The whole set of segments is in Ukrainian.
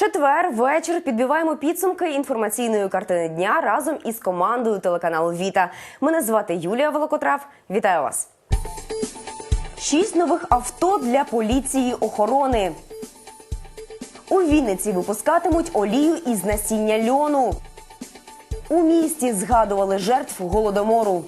Четвер вечір підбиваємо підсумки інформаційної картини дня разом із командою телеканалу Віта. Мене звати Юлія Волокотрав. Вітаю вас. Шість нових авто для поліції охорони. У Вінниці випускатимуть олію із насіння льону. У місті згадували жертв голодомору.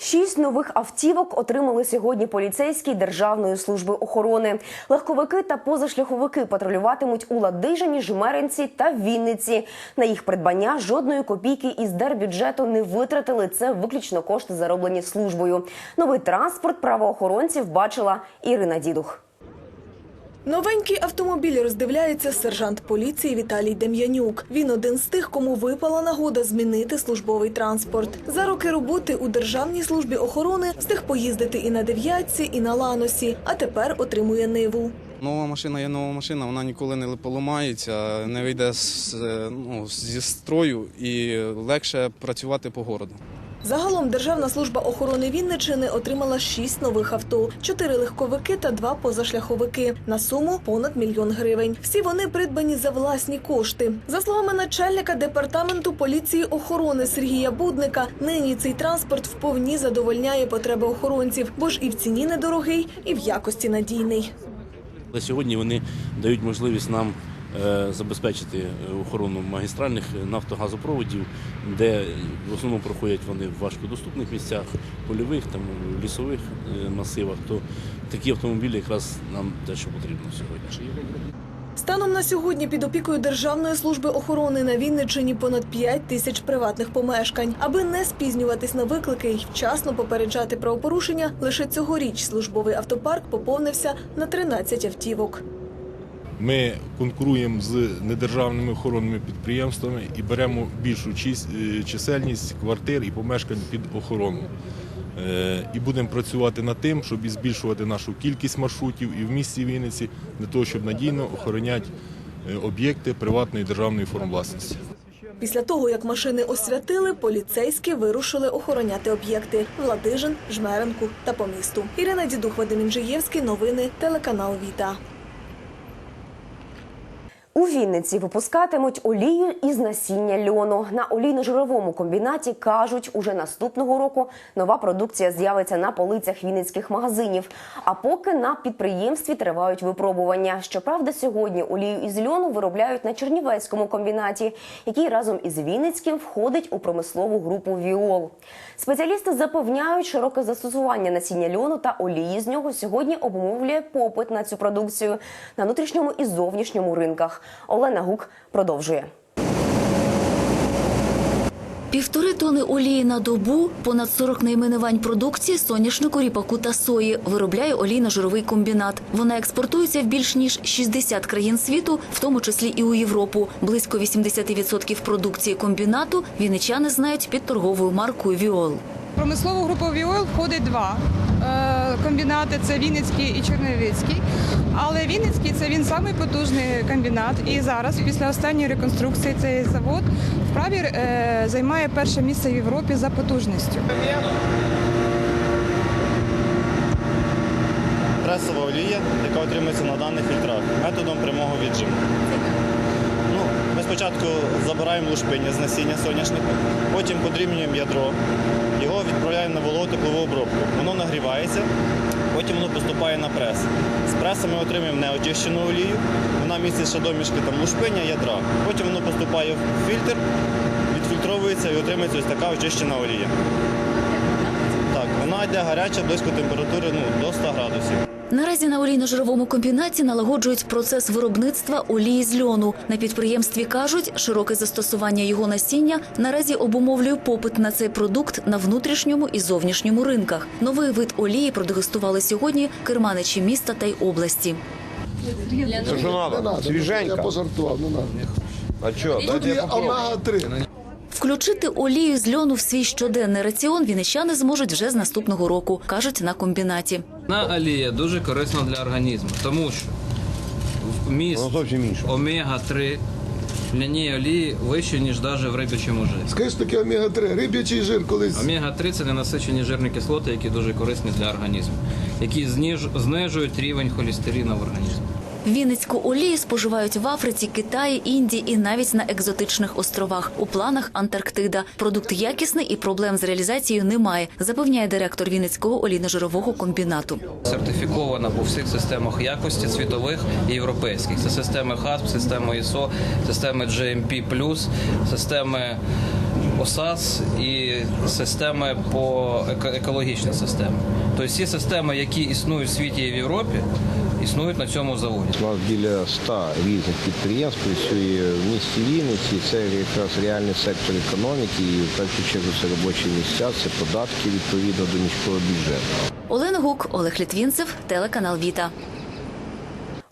Шість нових автівок отримали сьогодні поліцейські Державної служби охорони. Легковики та позашляховики патрулюватимуть у Ладижині, Жмеринці та Вінниці. На їх придбання жодної копійки із держбюджету не витратили. Це виключно кошти зароблені службою. Новий транспорт правоохоронців бачила Ірина Дідух. Новенький автомобіль роздивляється сержант поліції Віталій Дем'янюк. Він один з тих, кому випала нагода змінити службовий транспорт. За роки роботи у Державній службі охорони встиг поїздити і на дев'ятці, і на ланосі, а тепер отримує ниву. Нова машина є нова машина, вона ніколи не поламається, не вийде з, е, ну, зі строю і легше працювати по городу. Загалом Державна служба охорони Вінничини отримала шість нових авто, чотири легковики та два позашляховики на суму понад мільйон гривень. Всі вони придбані за власні кошти. За словами начальника департаменту поліції охорони Сергія Будника, нині цей транспорт вповні задовольняє потреби охоронців, бо ж і в ціні недорогий, і в якості надійний. Сьогодні вони дають можливість нам забезпечити е, охорону магістральних нафтогазопроводів, де в основному проходять вони в важкодоступних місцях, польових, там, лісових е, масивах. То такі автомобілі якраз нам те, що потрібно сьогодні. Станом на сьогодні під опікою Державної служби охорони на Вінниччині понад 5 тисяч приватних помешкань. Аби не спізнюватись на виклики і вчасно попереджати правопорушення, лише цьогоріч службовий автопарк поповнився на 13 автівок. Ми конкуруємо з недержавними охоронними підприємствами і беремо більшу е, чисельність квартир і помешкань під охорону. Е, І будемо працювати над тим, щоб і збільшувати нашу кількість маршрутів і в місті Вінниці для того, щоб надійно охороняти е, об'єкти приватної державної форм власності. Після того, як машини освятили, поліцейські вирушили охороняти об'єкти Владижин, Жмеренку та по місту. Ірина Дідух, Вадим Інжиєвський. Новини телеканал Віта. У Вінниці випускатимуть олію із насіння льону. На олійно-жировому комбінаті кажуть, уже наступного року нова продукція з'явиться на полицях вінницьких магазинів. А поки на підприємстві тривають випробування. Щоправда, сьогодні олію із льону виробляють на Чернівецькому комбінаті, який разом із Вінницьким входить у промислову групу Віол. Спеціалісти запевняють, широке застосування насіння льону та олії з нього сьогодні обумовлює попит на цю продукцію на внутрішньому і зовнішньому ринках. Олена Гук продовжує. Півтори тони олії на добу, понад 40 найменувань продукції соняшнику, ріпаку та сої виробляє олійно-жировий комбінат. Вона експортується в більш ніж 60 країн світу, в тому числі і у Європу. Близько 80% продукції комбінату вінничани знають під торговою маркою Віол. Промислову групу «Віол» входить два е, комбінати: це Вінницький і Чернівецький. Але Вінницький це він самий потужний комбінат. І зараз, після останньої реконструкції, цей завод вправі е, займає перше місце в Європі за потужністю. пресова олія, яка отримується на даних фільтрах методом прямого віджиму. Ну, ми спочатку забираємо лушпиня з насіння соняшника, потім подрібнюємо ядро, його відправляємо на вологу теплову обробку. Воно нагрівається, потім воно поступає на прес. З преса ми отримуємо неочищену олію, вона містить ще домішки там, лушпиня, ядра. Потім воно поступає в фільтр, відфільтровується і отримується ось така очищена олія. Так, вона йде гаряча близько температури ну, до 100 градусів. Наразі на олійно-жировому комбінаті налагоджують процес виробництва олії з льону. На підприємстві кажуть, широке застосування його насіння наразі обумовлює попит на цей продукт на внутрішньому і зовнішньому ринках. Новий вид олії продегустували сьогодні керманичі міста та й області. Це що надо? Свіженька. Я пожартував, не надо. А що? Тут є омега-3. Включити олію з льону в свій щоденний раціон вінничани зможуть вже з наступного року, кажуть на комбінаті. На олія дуже корисна для організму, тому що вміст Воно омега-3 в ляній олії вищий, ніж навіть в рибячому жирі. Скажи таке омега-3, риб'ячий жир колись. Омега-3 це ненасичені жирні кислоти, які дуже корисні для організму, які знижують рівень холестерину в організмі. Вінницьку олію споживають в Африці, Китаї, Індії і навіть на екзотичних островах. У планах Антарктида. Продукт якісний і проблем з реалізацією немає, запевняє директор Вінницького олійно-жирового комбінату. Сертифікована по всіх системах якості світових і європейських. Це системи ХАСП, система ISO, системи GMP+, системи ОСАС і системи по еко- екологічні системи. Тобто всі системи, які існують в світі і в Європі, існують на цьому заводі. У нас біля 100 різних підприємств працює в місті Вінниці. Це якраз реальний сектор економіки. І в першу чергу це робочі місця, це податки відповідно до міського бюджету. Олена Гук, Олег Літвінцев, телеканал Віта.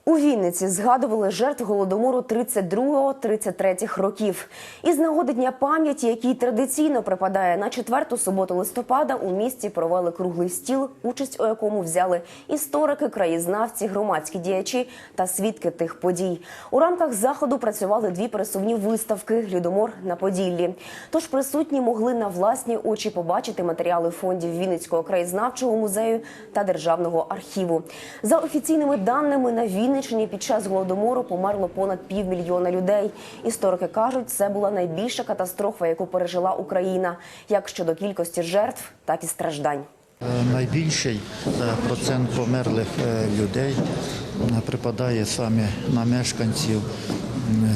У Вінниці згадували жертв голодомору 32-33 років. Із нагоди дня пам'яті, який традиційно припадає на четверту суботу листопада, у місті провели круглий стіл, участь у якому взяли історики, краєзнавці, громадські діячі та свідки тих подій. У рамках заходу працювали дві пересувні виставки Людомор на Поділлі. Тож присутні могли на власні очі побачити матеріали фондів Вінницького краєзнавчого музею та державного архіву. За офіційними даними на Вінниччині під час голодомору померло понад півмільйона людей. Історики кажуть, це була найбільша катастрофа, яку пережила Україна, як щодо кількості жертв, так і страждань. Е, Найбільший е, процент померлих е, людей припадає саме на мешканців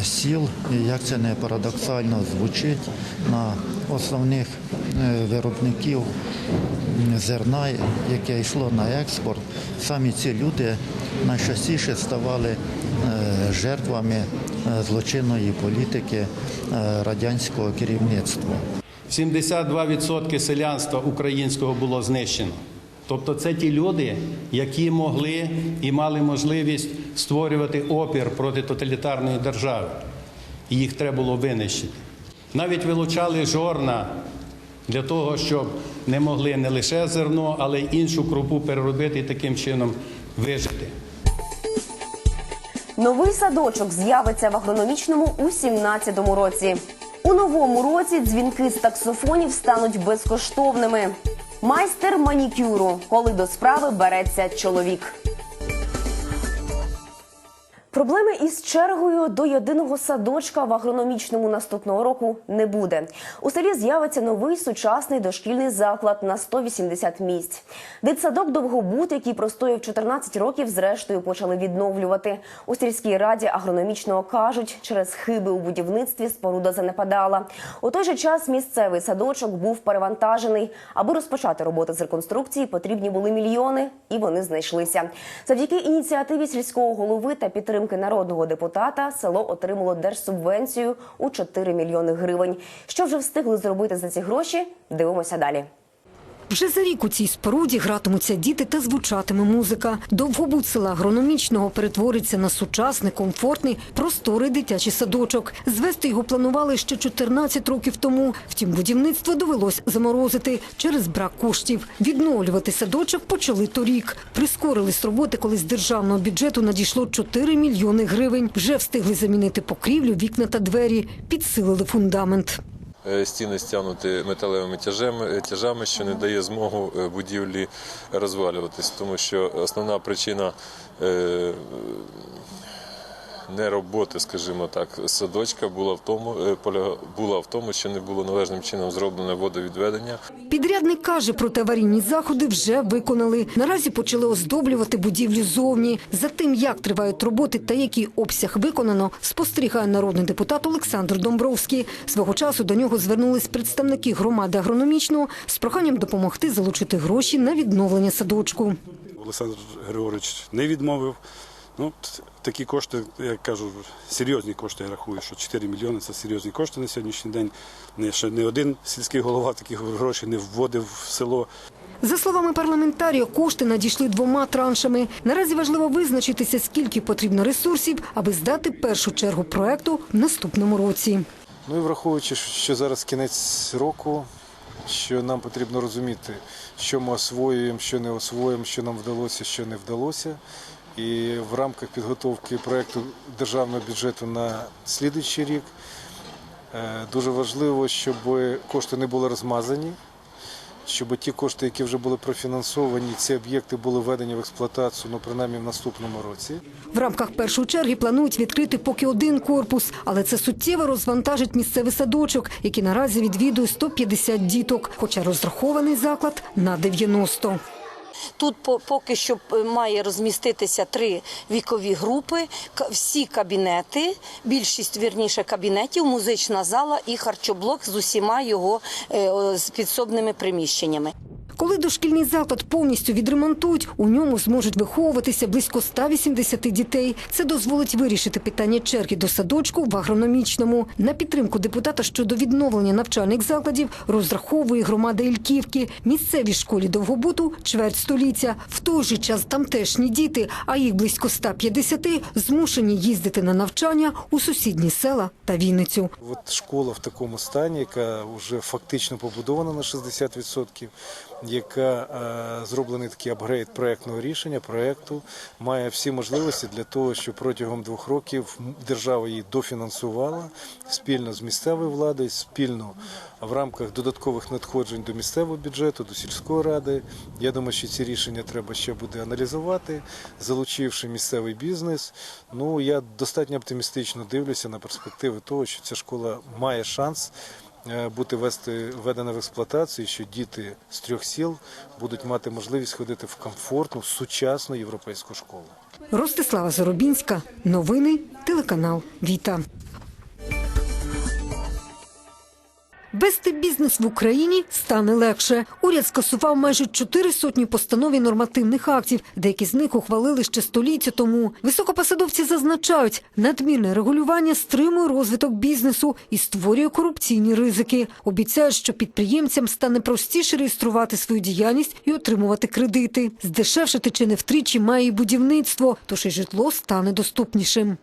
сіл, як це не парадоксально звучить, на основних е, виробників зерна, яке йшло на експорт. Самі ці люди найчастіше ставали е, жертвами е, злочинної політики радянського керівництва. 72% селянства українського було знищено. Тобто це ті люди, які могли і мали можливість створювати опір проти тоталітарної держави. І їх треба було винищити. Навіть вилучали жорна для того, щоб не могли не лише зерно, але й іншу крупу переробити і таким чином вижити. Новий садочок з'явиться в агрономічному у 17-му році. У новому році дзвінки з таксофонів стануть безкоштовними. Майстер манікюру, коли до справи береться чоловік. Проблеми із чергою до єдиного садочка в агрономічному наступного року не буде. У селі з'явиться новий сучасний дошкільний заклад на 180 місць. Дитсадок Довгобут, який простояв 14 років, зрештою почали відновлювати. У сільській раді агрономічного кажуть, через хиби у будівництві споруда занепадала. У той же час місцевий садочок був перевантажений. Аби розпочати роботи з реконструкції, потрібні були мільйони, і вони знайшлися. Завдяки ініціативі сільського голови та підтримки народного депутата село отримало держсубвенцію у 4 мільйони гривень. Що вже встигли зробити за ці гроші? Дивимося далі. Вже за рік у цій споруді гратимуться діти та звучатиме музика. Довгобуд села агрономічного перетвориться на сучасний, комфортний, просторий дитячий садочок. Звести його планували ще 14 років тому. Втім, будівництво довелось заморозити через брак коштів. Відновлювати садочок почали торік. Прискорились роботи, коли з державного бюджету надійшло 4 мільйони гривень. Вже встигли замінити покрівлю, вікна та двері, підсилили фундамент. Е, Стіни стягнуті металевими тяжами, тяжами, що не дає змогу е, будівлі розвалюватись, тому що основна причина е, не роботи, скажімо так, садочка була в тому, е, була в тому, що не було належним чином зроблене водовідведення. Підрядник каже, протиаварійні заходи вже виконали. Наразі почали оздоблювати будівлю зовні. За тим, як тривають роботи та який обсяг виконано, спостерігає народний депутат Олександр Домбровський. Свого часу до нього звернулись представники громади агрономічного з проханням допомогти залучити гроші на відновлення садочку. Олександр Григорович не відмовив. Ну, такі кошти, я кажу, серйозні кошти, я рахую, що 4 мільйони це серйозні кошти на сьогоднішній день. Не- Ще не один сільський голова таких грошей не вводив в село. За словами парламентарія, кошти надійшли двома траншами. Наразі важливо визначитися, скільки потрібно ресурсів, аби здати першу чергу проекту в наступному році. Ну і враховуючи, що зараз кінець року, що нам потрібно розуміти, що ми освоюємо, що не освоюємо, що нам вдалося, що не вдалося. І в рамках підготовки проекту державного бюджету на слідуючий рік е, дуже важливо, щоб кошти не були розмазані, щоб ті кошти, які вже були профінансовані, ці об'єкти були введені в експлуатацію, ну принаймні в наступному році. В рамках першої черги планують відкрити поки один корпус, але це суттєво розвантажить місцевий садочок, який наразі відвідує 150 діток, хоча розрахований заклад на 90. Тут по- поки що е, має розміститися три вікові групи, всі кабінети, більшість вірніше кабінетів, музична зала і харчоблок з усіма його е, підсобними приміщеннями. Коли дошкільний заклад повністю відремонтують, у ньому зможуть виховуватися близько 180 дітей. Це дозволить вирішити питання черги до садочку в агрономічному. На підтримку депутата щодо відновлення навчальних закладів розраховує громада Ільківки. Місцевій школі довгобуту чверть століття. В той же час тамтешні діти, а їх близько 150, змушені їздити на навчання у сусідні села та Вінницю. От школа в такому стані, яка вже фактично побудована на 60%, яка е, зроблений такий апгрейд проектного рішення, проекту, має всі можливості для того, щоб протягом двох років держава її дофінансувала спільно з місцевою владою, спільно в рамках додаткових надходжень до місцевого бюджету, до сільської ради. Я думаю, що ці рішення треба ще буде аналізувати, залучивши місцевий бізнес. Ну я достатньо оптимістично дивлюся на перспективи того, що ця школа має шанс бути вести введена в експлуатацію, що діти з трьох сіл будуть мати можливість ходити в комфортну сучасну європейську школу. Ростислава Заробінська. Новини. Телеканал Віта. Вести бізнес в Україні стане легше. Уряд скасував майже чотири сотні постанов і нормативних актів. Деякі з них ухвалили ще століття тому. Високопосадовці зазначають, надмірне регулювання стримує розвиток бізнесу і створює корупційні ризики. Обіцяють, що підприємцям стане простіше реєструвати свою діяльність і отримувати кредити. Здешевшити чи не втричі має і будівництво, тож і житло стане доступнішим.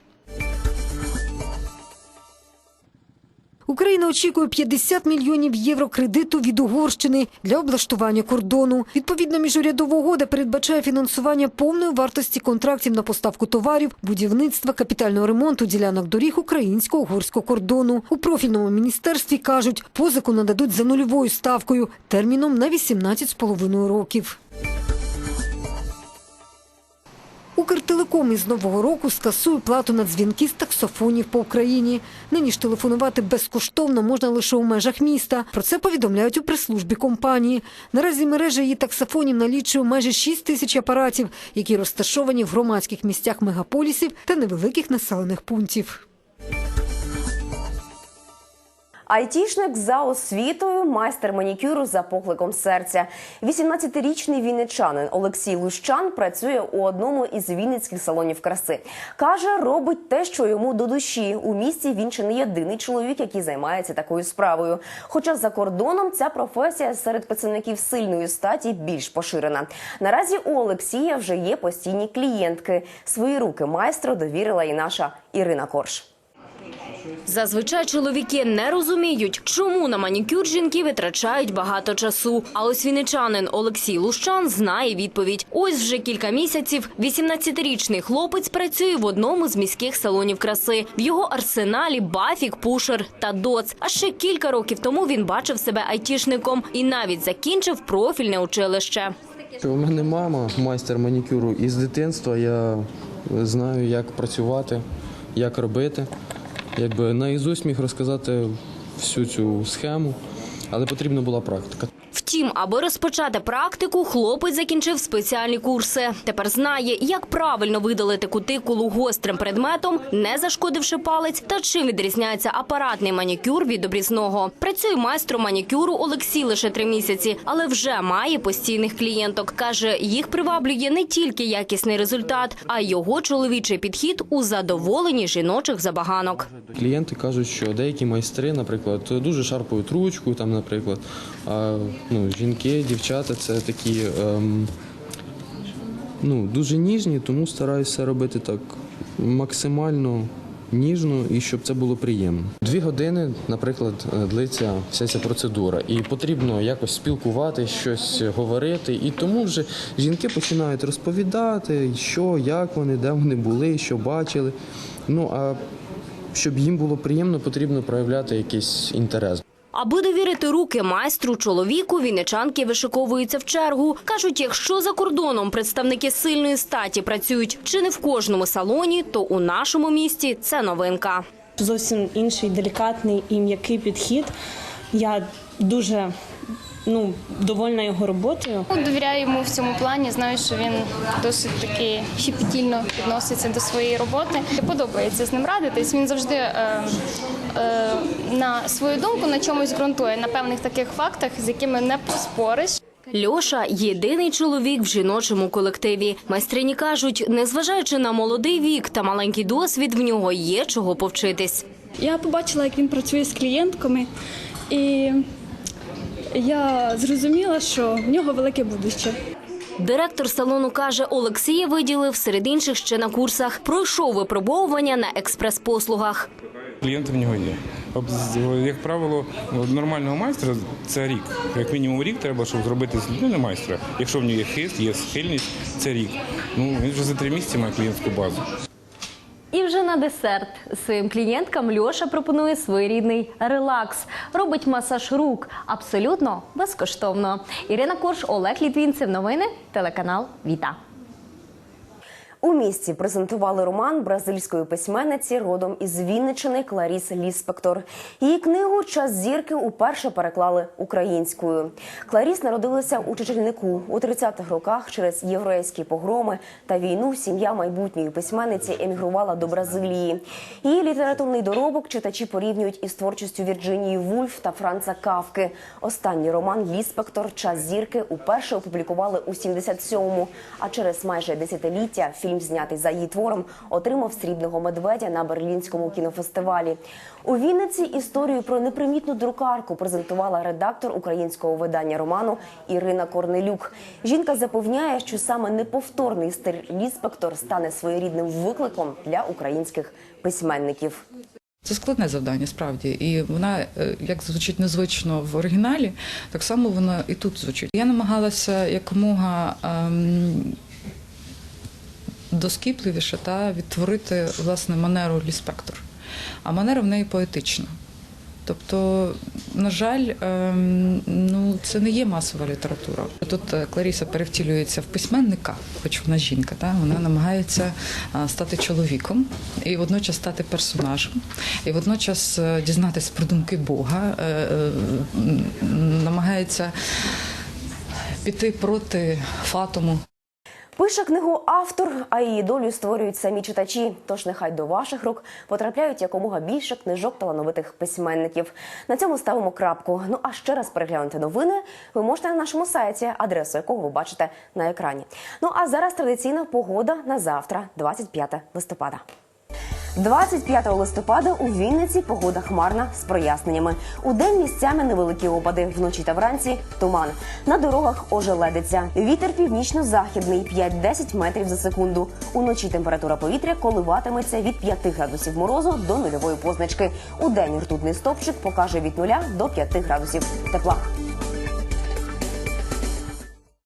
Україна очікує 50 мільйонів євро кредиту від Угорщини для облаштування кордону. Відповідно, міжурядова угода передбачає фінансування повної вартості контрактів на поставку товарів, будівництва, капітального ремонту ділянок доріг українсько-угорського кордону. У профільному міністерстві кажуть, позику нададуть за нульовою ставкою терміном на 18,5 років. Укртелеком із нового року скасує плату на дзвінки з таксофонів по Україні. Нині ж телефонувати безкоштовно можна лише у межах міста. Про це повідомляють у прес-службі компанії. Наразі мережа її таксофонів налічує майже 6 тисяч апаратів, які розташовані в громадських місцях мегаполісів та невеликих населених пунктів. Айтішник за освітою, майстер манікюру за покликом серця. 18-річний вінничанин Олексій Лущан працює у одному із вінницьких салонів краси. Каже, робить те, що йому до душі. У місті він чи не єдиний чоловік, який займається такою справою. Хоча за кордоном ця професія серед працівників сильної статі більш поширена. Наразі у Олексія вже є постійні клієнтки. Свої руки майстру довірила і наша Ірина Корж. Зазвичай чоловіки не розуміють, чому на манікюр жінки витрачають багато часу. А ось вінничанин Олексій Лущан знає відповідь. Ось вже кілька місяців 18-річний хлопець працює в одному з міських салонів краси. В його арсеналі Бафік, Пушер та Доц. А ще кілька років тому він бачив себе айтішником і навіть закінчив профільне училище. У мене мама майстер манікюру і з дитинства я знаю, як працювати, як робити. Якби наізусть міг розказати всю цю схему, але потрібна була практика. Втім, аби розпочати практику, хлопець закінчив спеціальні курси. Тепер знає, як правильно видалити кутикулу гострим предметом, не зашкодивши палець, та чим відрізняється апаратний манікюр від обрізного. Працює майстром манікюру Олексій лише три місяці, але вже має постійних клієнток. Каже, їх приваблює не тільки якісний результат, а й його чоловічий підхід у задоволенні жіночих забаганок. Клієнти кажуть, що деякі майстри, наприклад, дуже шарпають ручку, там, наприклад, а ну, жінки, дівчата це такі ем, ну, дуже ніжні, тому стараюся робити так максимально ніжно і щоб це було приємно. Дві години, наприклад, длиться вся ця процедура, і потрібно якось спілкувати, щось говорити. І тому вже жінки починають розповідати, що, як вони, де вони були, що бачили. Ну а щоб їм було приємно, потрібно проявляти якийсь інтерес. Аби довірити руки майстру чоловіку, вінничанки вишиковуються в чергу. Кажуть, якщо за кордоном представники сильної статі працюють чи не в кожному салоні, то у нашому місті це новинка. зовсім інший делікатний і м'який підхід. Я дуже ну, довольна його роботою. Ну, Довіряю йому в цьому плані. Знаю, що він досить таки щепетільно відноситься до своєї роботи. Подобається з ним радитись. Він завжди е, е, на свою думку на чомусь ґрунтує на певних таких фактах, з якими не поспориш. Льоша – єдиний чоловік в жіночому колективі. Майстрині кажуть, незважаючи на молодий вік та маленький досвід, в нього є чого повчитись. Я побачила, як він працює з клієнтками, і я зрозуміла, що в нього велике будуще. Директор салону каже, Олексія виділив серед інших ще на курсах. Пройшов випробовування на експрес-послугах. Клієнти в нього є. Як правило, нормального майстра це рік. Як мінімум рік треба, щоб зробити з людини майстра. Якщо в нього є хист, є схильність, це рік. Ну він вже за три місяці має клієнтську базу. І вже на десерт своїм клієнткам Льоша пропонує своєрідний релакс. Робить масаж рук абсолютно безкоштовно. Ірина Корж, Олег Літвінцев. Новини телеканал Віта. У місті презентували роман бразильської письменниці родом із Вінничини Кларіс Ліспектор. Її книгу Час зірки уперше переклали українською. Кларіс народилася у Чечельнику у 30-х роках через єврейські погроми та війну. Сім'я майбутньої письменниці емігрувала до Бразилії. Її літературний доробок читачі порівнюють із творчістю Вірджинії Вульф та Франца Кавки. Останній роман Ліспектор Час зірки уперше опублікували у 77-му, а через майже десятиліття фільм, знятий за її твором, отримав срібного медведя на берлінському кінофестивалі. У Вінниці історію про непримітну друкарку презентувала редактор українського видання роману Ірина Корнелюк. Жінка запевняє, що саме неповторний стиль Ліспектор стане своєрідним викликом для українських письменників. Це складне завдання, справді, і вона е, як звучить незвично в оригіналі, так само вона і тут звучить. Я намагалася якомога ем, доскіпливіше та відтворити власне манеру Ліспектор. А манера в неї поетична. Тобто, на жаль, ем, ну це не є масова література. Тут е, Кларіса перевтілюється в письменника, хоч вона жінка, та вона намагається стати чоловіком і водночас стати персонажем, і водночас е, дізнатися про думки Бога, е, е, намагається піти проти фатуму. Пише книгу автор, а її долю створюють самі читачі. Тож нехай до ваших рук потрапляють якомога більше книжок талановитих письменників. На цьому ставимо крапку. Ну а ще раз переглянути новини ви можете на нашому сайті, адресу якого ви бачите на екрані. Ну а зараз традиційна погода на завтра, 25 листопада. 25 листопада у Вінниці погода хмарна з проясненнями. У день місцями невеликі опади, вночі та вранці туман. На дорогах ожеледиться. Вітер північно-західний 5-10 метрів за секунду. Уночі температура повітря коливатиметься від 5 градусів морозу до нульової позначки. У день ртутний стопчик покаже від 0 до 5 градусів тепла.